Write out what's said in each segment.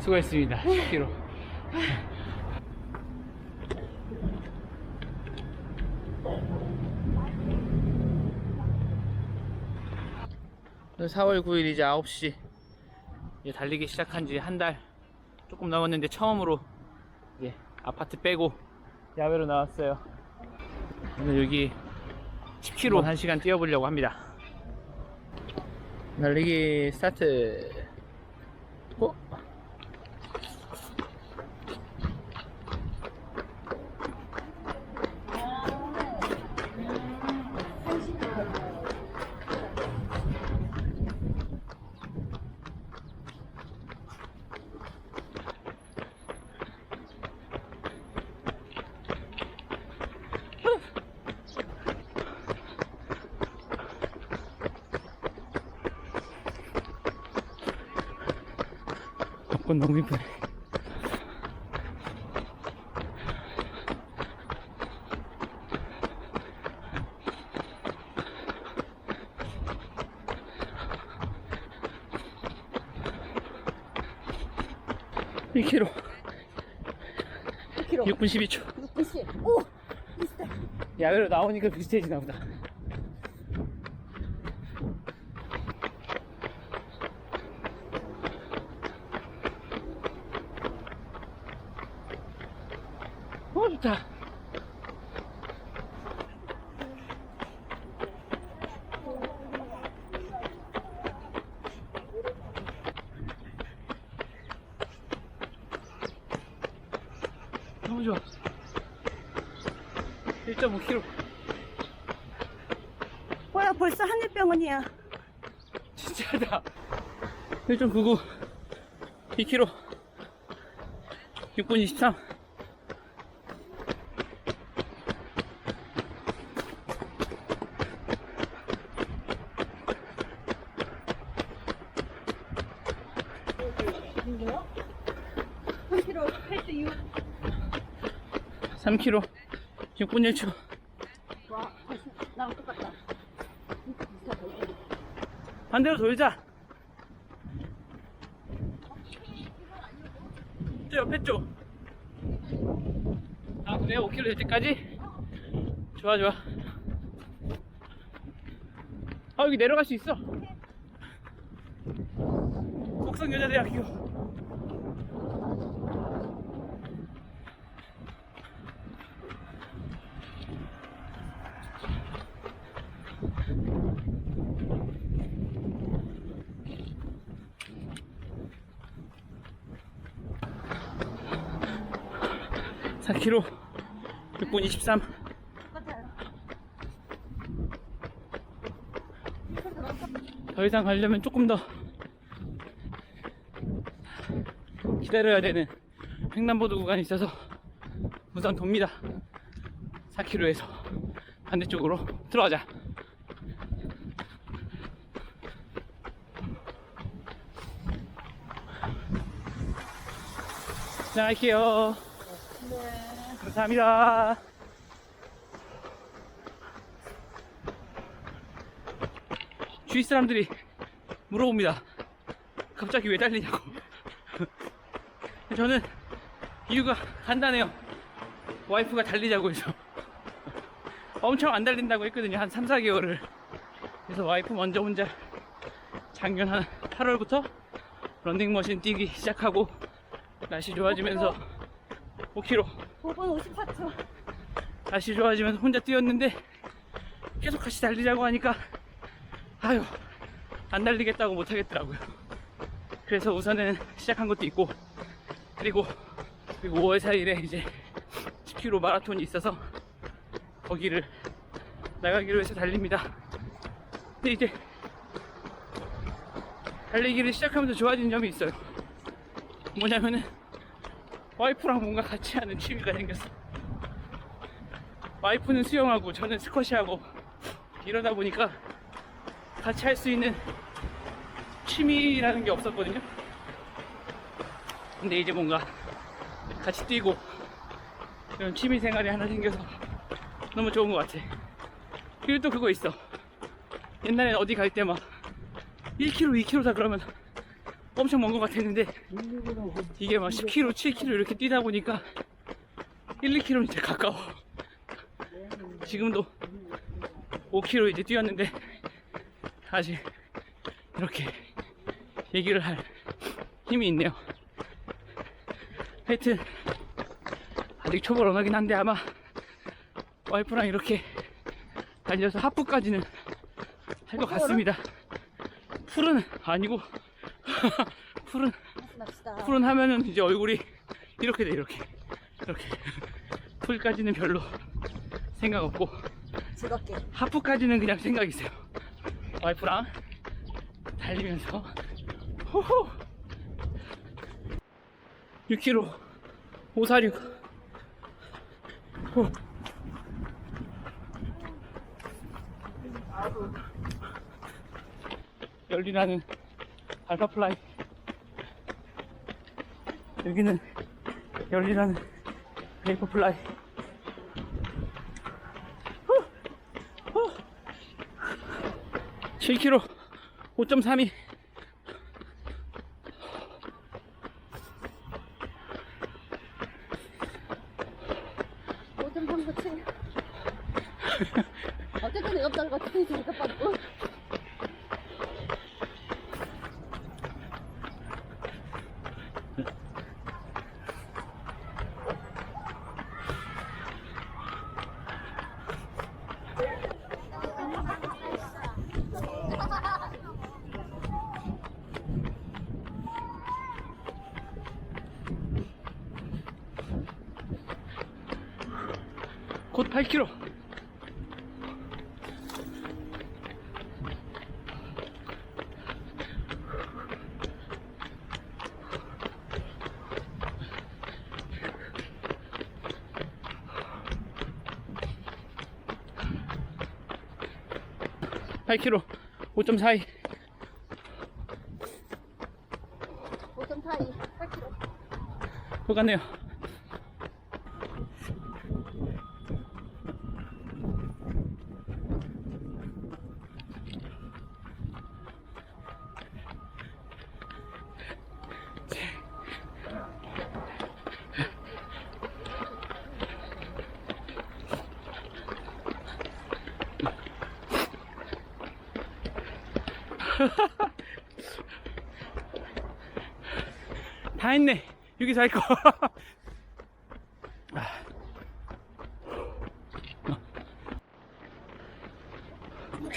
수고했습니다. 10km. 오늘 4월 9일 이제 9시 이제 달리기 시작한 지 한 달 조금 넘었는데 처음으로 이제 아파트 빼고 야외로 나왔어요. 오늘 여기 10km 1시간 뛰어보려고 합니다. 달리기 스타트. 꽃 너무 이쁘네. 이 k 로 1km. 6분 12초. 6분 10. 오! 비슷해. 야외로 나오니까 비슷해지나 보다. 어, 좋다. 너무 좋아. 1.5km. 뭐야, 벌써 한일병원이야. 진짜다. 1.99 2km 6분 23 1km 8대 6. 3km 6분 1초 와, 다시 나랑 똑같다. 반대로 돌자 저 옆에 쪽 아, 그래? 5km 될 때까지? 좋아, 좋아. 아, 여기 내려갈 수 있어. 곡성여자대학교. 사 k 로 6분 23. 똑같아요. 더 이상 가려면 조금 더 기다려야 되는 횡단보도 구간이 있어서 우선 돕니다. 4km에서 반대쪽으로 들어가자. 자, 갈게요. 감사합니다. 주위 사람들이 물어봅니다. 갑자기 왜 달리냐고. 저는 이유가 간단해요. 와이프가 달리자고 해서. 엄청 안 달린다고 했거든요. 한 3, 4개월을. 그래서 와이프 먼저 혼자 작년 한 8월부터 런닝머신 뛰기 시작하고 날씨 좋아지면서 5km 5분 54초. 날씨 좋아지면서 혼자 뛰었는데 계속 같이 달리자고 하니까 아유 안 달리겠다고 못 하겠더라고요. 그래서 우선은 시작한 것도 있고 그리고 그리고 5월 4일에 이제 10km 마라톤이 있어서 거기를 나가기로 해서 달립니다. 근데 이제 달리기를 시작하면서 좋아진 점이 있어요. 뭐냐면은 와이프랑 뭔가 같이 하는 취미가 생겼어. 와이프는 수영하고 저는 스쿼시하고 이러다 보니까 같이 할 수 있는 취미라는 게 없었거든요. 근데 이제 뭔가 같이 뛰고 그런 취미 생활이 하나 생겨서 너무 좋은 것 같아. 그리고 또 그거 있어. 옛날엔 어디 갈 때 막 1km, 2km다 그러면 엄청 먼 것 같았는데 이게 막 10km, 7km 이렇게 뛰다 보니까 1, 2km 이제 가까워. 지금도 5km 이제 뛰었는데 아직 이렇게 얘기를 할 힘이 있네요. 하여튼 아직 초보 러너긴 한데 아마 와이프랑 이렇게 달려서 하프까지는 할 것 같습니다. 풀은 아니고 풀은 납시다. 풀은 하면은 이제 얼굴이 이렇게 돼 이렇게 이렇게 풀까지는 별로 생각 없고 즐겁게. 하프까지는 그냥 생각 있어요. 와이프랑 달리면서 호호 6km 546 호. 열리라는 알파플라이 여기는 열리라는 베이퍼플라이 7km 5.32 5점 397. 어쨌든 내가 없다는 거 같은 생각 받고. 곧 8km (8km) 5.42 5점 차이. 8kg. 똑같네요 다 했네. 여기서 할거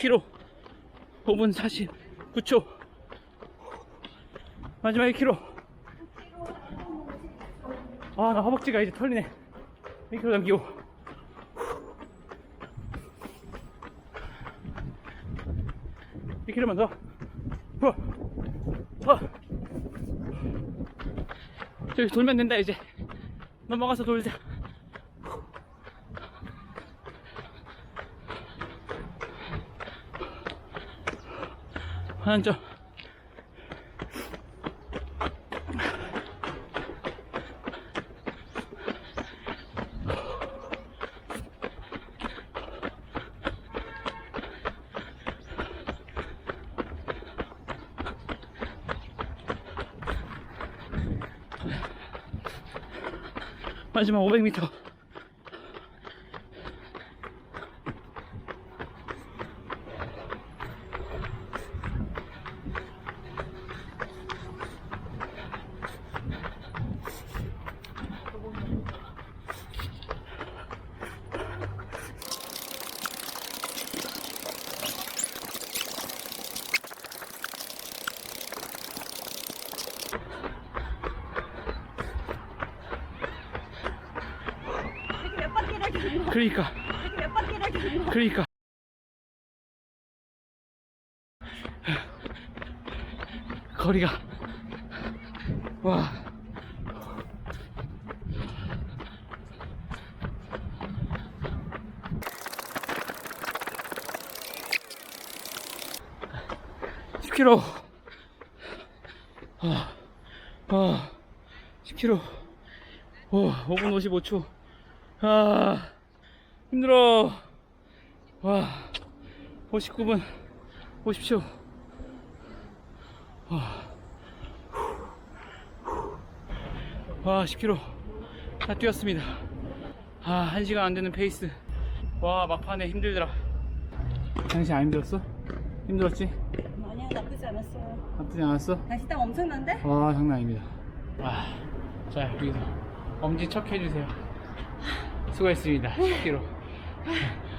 9km 5분 49초. 마지막 1km 아나 허벅지가 이제 털리네. 1km 남기고. 이 k m 만 더. 후. 어. 저기 돌면 된다 이제. 넘어가서 돌자. 한점 마지막 500m. 그러니까, 몇 바퀴를 거. 그러니까. 거리가 와. (10 k m) 아, 아, 10km. 오, 5분 55초. 아, 힘들어. 와, 59분 50초. 와, 후. 와 10km 다 뛰었습니다 아 1시간 안 되는 페이스 와 막판에 힘들더라 당신 안 힘들었어? 힘들었지? 아니야 나쁘지 않았어요. 나쁘지 않았어? 다시 땀 엄청난데? 와 장난 아닙니다 와, 자 여기서 엄지 척 해주세요 수고했습니다 10km 唉